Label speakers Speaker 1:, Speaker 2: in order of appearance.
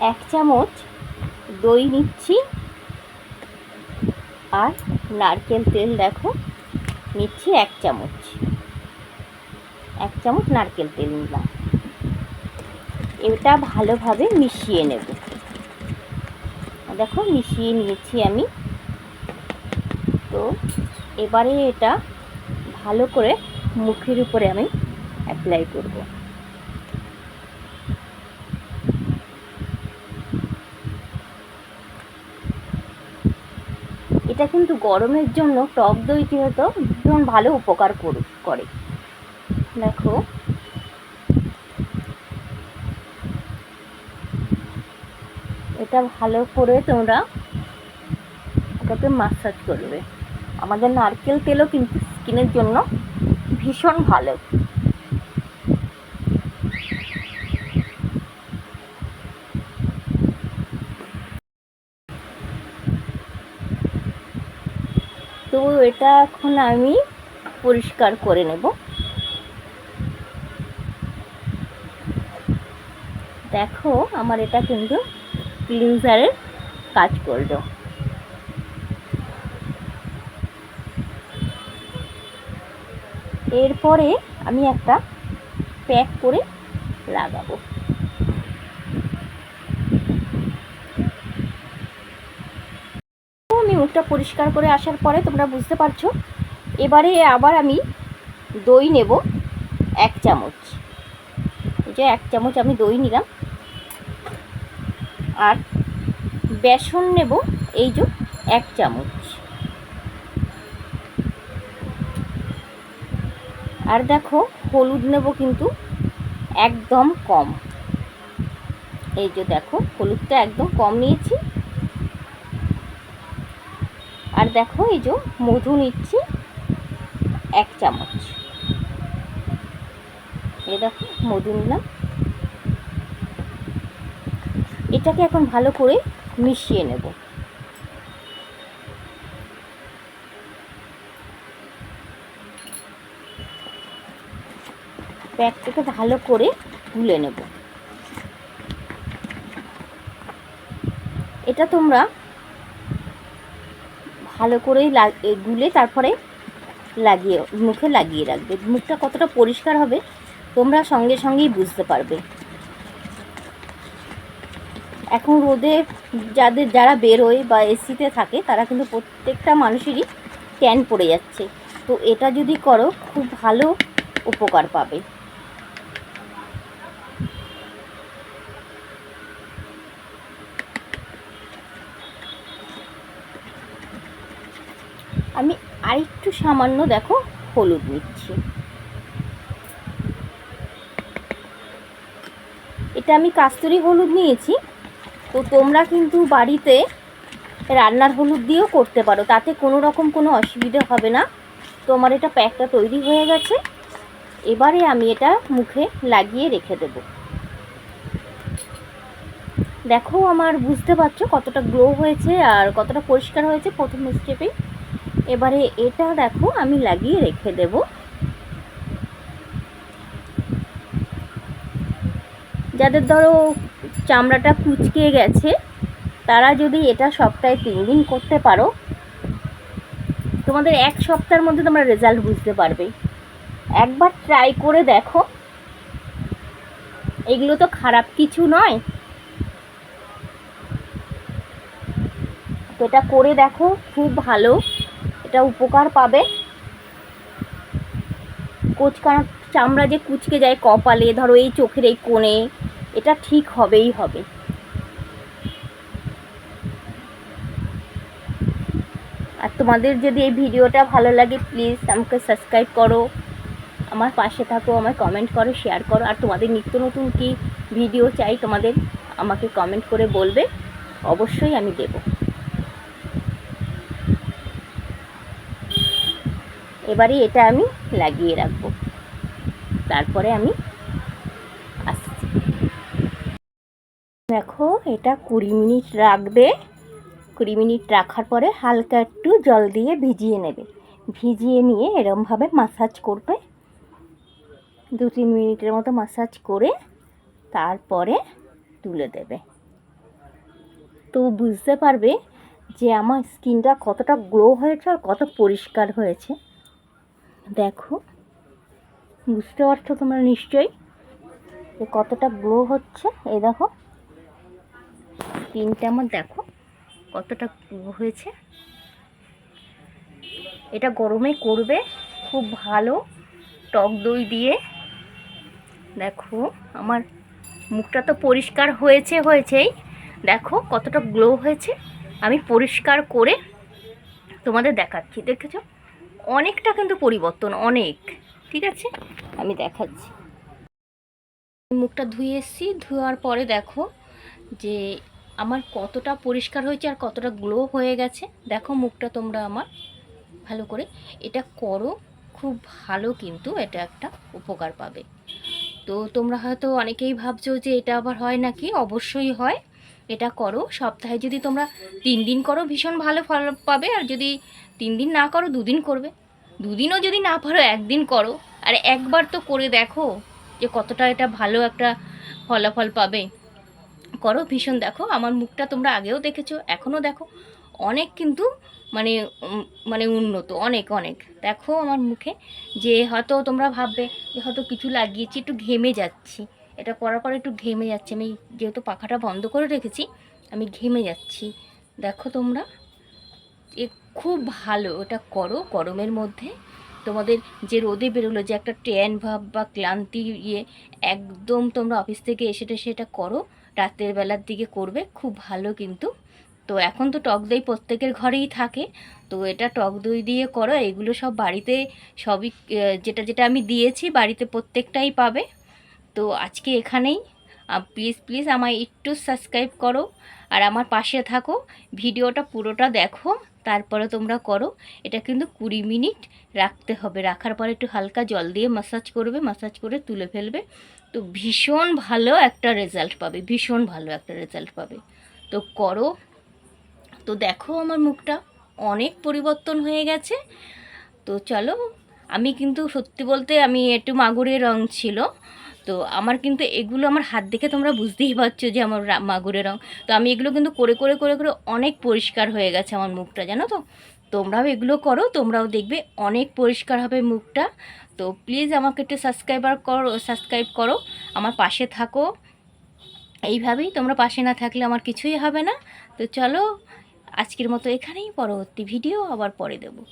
Speaker 1: এক চামচ দই নিচ্ছি। আর নারকেল তেল দেখো, নিচ্ছি এক চামচ। এক চামচ নারকেল তেল নিলাম। এটা ভালোভাবে মিশিয়ে নেব। দেখো, মিশিয়ে নিয়েছি আমি। তো এবারে এটা ভালো করে মুখের উপরে আমি অ্যাপ্লাই করব। এটা কিন্তু গরমের জন্য টক দই যেহেতু ভীষণ ভালো উপকার করু করে। দেখো। এটা ভালো করে তোমরা ওটাকে মাসাজ করবে। আমাদের নারকেল তেলও কিন্তু স্কিনের জন্য ভীষণ ভালো। তো এটা এখন আমি পরিষ্কার করে নেব। দেখো আমার এটা কিন্তু ক্লিনজারের কাজ করল। এরপরে আমি একটা প্যাক করে লাগাবো। মুখটা পরিষ্কার করে আসার পরে তোমরা বুঝতে পারছ। এবারে আবার আমি দই নেব এক চামচ। এই যে এক চামচ আমি দই নিলাম। আর বেসন নেব এই যে এক চামচ। আর দেখো হলুদ নেব কিন্তু একদম কম। এই যে দেখো হলুদটা একদম কম নিয়েছি। আর দেখো এই যে মধু নিচ্ছি এক চামচ। এই দেখো মধু নিলাম। এটাকে এখন ভালো করে মিশিয়ে নেব। প্যাকটাকে ভালো করে গুলে নেব। এটা তোমরা ভালো করেই গুলে তারপরে লাগিয়ে, মুখে লাগিয়ে রাখবে। মুখটা কতটা পরিষ্কার হবে তোমরা সঙ্গে সঙ্গেই বুঝতে পারবে। এখন রোদে যাদের, যারা বেরোয় বা এসিতে থাকে, তারা কিন্তু প্রত্যেকটা মানুষেরই ট্যান পড়ে যাচ্ছে। তো এটা যদি করো, খুব ভালো উপকার পাবে আমি আরেকটু সামান্য দেখো হলুদ নিচ্ছি। এটা আমি কাস্তুরি হলুদ নিয়েছি, তো তোমরা কিন্তু বাড়িতে রান্নার হলুদ দিয়েও করতে পারো, তাতে কোনো রকম কোনো অসুবিধে হবে না। তোমার এটা প্যাকটা তৈরি হয়ে গেছে, এবারে আমি এটা মুখে লাগিয়ে রেখে দেব। দেখো আমার বুঝতে পারছ কতটা গ্লো হয়েছে আর কতটা পরিষ্কার হয়েছে প্রথম স্টেপে এবারে এটা দেখো, আমি লাগিয়ে রেখে দেব। যাদের ধরো চামড়াটা কুচকে গেছে, তারা যদি এটা সপ্তাহে তিন দিন করতে পারো, তোমাদের এক সপ্তাহের মধ্যে তোমরা রেজাল্ট বুঝতে পারবে। একবার ট্রাই করে দেখো। এগুলো তো খারাপ কিছু নয়। তো এটা করে দেখো, খুব ভালো। এটা উপকার পাবে। কোচকানা চামড়া যে কুচকে যায় কপালে, ধরো এই চোখের এই কোণে, এটা ঠিক হবেই হবে। আর তোমাদের যদি এই ভিডিওটা ভালো লাগে প্লিজ আমাকে সাবস্ক্রাইব করো। আমার পাশে থাকো, আমায় কমেন্ট করো শেয়ার করো। আর তোমাদের নিত্য নতুন কি ভিডিও চাই, তোমাদের আমাকে কমেন্ট করে বলবে, অবশ্যই আমি দেব। এবারে এটা আমি লাগিয়ে রাখব। তারপরে আমি আসছি। দেখো, এটা কুড়ি মিনিট রাখবে। কুড়ি মিনিট রাখার পরে হালকা একটু জল দিয়ে ভিজিয়ে নেবে। ভিজিয়ে নিয়ে এরমভাবে মাসাজ করবে। দু তিন মিনিটের মতো মাসাজ করে তারপরে তুলে দেবে। তো বুঝতে পারবে যে আমার স্কিনটা কতটা গ্লো হয়েছে আর কত পরিষ্কার হয়েছে। দেখো, বুঝতে পারছ তোমরা নিশ্চয়ই যে কতটা গ্লো হচ্ছে? এই দেখো স্কিনটা আমার দেখো কতটা গ্লো হয়েছে। এটা গরমে করবে খুব ভালো টক দই দিয়ে। দেখো, আমার মুখটা তো পরিষ্কার হয়েছে হয়েছেই। দেখো কতটা গ্লো হয়েছে। আমি পরিষ্কার করে তোমাদের দেখাচ্ছি, দেখেছ? অনেকটা কিন্তু পরিবর্তন, অনেক। ঠিক আছে? আমি দেখাচ্ছি। মুখটা ধুয়ে এসেছি। ধোয়ার পরে দেখো যে আমার কতটা পরিষ্কার হয়েছে আর কতটা গ্লো হয়ে গেছে। দেখো মুখটা তোমরা আমার ভালো করে। এটা করো, খুব ভালো কিন্তু এটা একটা উপকার পাবে। তো তোমরা হয়তো অনেকেই ভাবছ যে এটা আবার হয় নাকি? অবশ্যই হয়। এটা করো। সপ্তাহে যদি তোমরা তিন দিন করো, ভীষণ ভালো ফল পাবে। আর যদি তিন দিন না করো, দুদিন করবে। দুদিনও যদি না পারো, একদিন করো। আর একবার তো করে দেখো যে কতটা এটা ভালো একটা ফলাফল পাবে। করো, ভীষণ দেখো। আমার মুখটা তোমরা আগেও দেখেছ, এখনও দেখো। অনেক কিন্তু মানে মানে উন্নত, অনেক অনেক। দেখো আমার মুখে যে হয়তো তোমরা ভাববে যে হয়তো কিছু লাগিয়েছি, একটু ঘেমে যাচ্ছি। এটা করার পরে একটু ঘেমে যাচ্ছে। আমি যেহেতু পাখাটা বন্ধ করে রেখেছি, আমি ঘেমে যাচ্ছি। দেখো তোমরা খুব ভালো, ওটা করো গরমের মধ্যে। তোমাদের যে রোদে বেরোলো, যে একটা ট্যান ভাব বা ক্লান্তি ইয়ে একদম তোমরা অফিস থেকে এসে টেসে এটা করো, রাতের বেলার দিকে করবে, খুব ভালো কিন্তু। তো এখন তো টক দই প্রত্যেকের ঘরেই থাকে, তো এটা টক দই দিয়ে করো, এগুলো সব বাড়িতে সবই যেটা যেটা আমি দিয়েছি, বাড়িতে প্রত্যেকটাই পাবে। তো আজকে এখানেই। প্লিজ প্লিজ আমায় একটু সাবস্ক্রাইব করো। আর আমার পাশে থাকো। ভিডিওটা পুরোটা দেখো। তারপরে তোমরা করো। এটা কিন্তু কুড়ি মিনিট রাখতে হবে। রাখার পরে একটু হালকা জল দিয়ে মাসাজ করবে মাসাজ করে তুলে ফেলবে। তো ভীষণ ভালো একটা রেজাল্ট পাবে। ভীষণ ভালো একটা রেজাল্ট পাবে। তো করো। তো দেখো আমার মুখটা। অনেক পরিবর্তন হয়ে গেছে। তো চলো আমি কিন্তু সত্যি বলতে আমি একটু মাগুরের রং ছিল। তো আমার কিন্তু এগুলো আমার হাত দেখে তোমরা বুঝতেই পারছ যে আমার রা- মাগুরের রং। তো আমি এগুলো কিন্তু করে করে করে করে অনেক পরিষ্কার হয়ে গেছে আমার মুখটা, জানো তো? তোমরাও এগুলো করো, তোমরাও দেখবে অনেক পরিষ্কার হবে মুখটা। তো প্লিজ আমাকে একটু সাবস্ক্রাইবার করো সাবস্ক্রাইব করো, আমার পাশে থাকো। এইভাবেই তোমরা পাশে না থাকলে আমার কিছুই হবে না। তো চলো, আজকের মতো এখানেই পরবর্তী ভিডিও আবার পরে দেবো।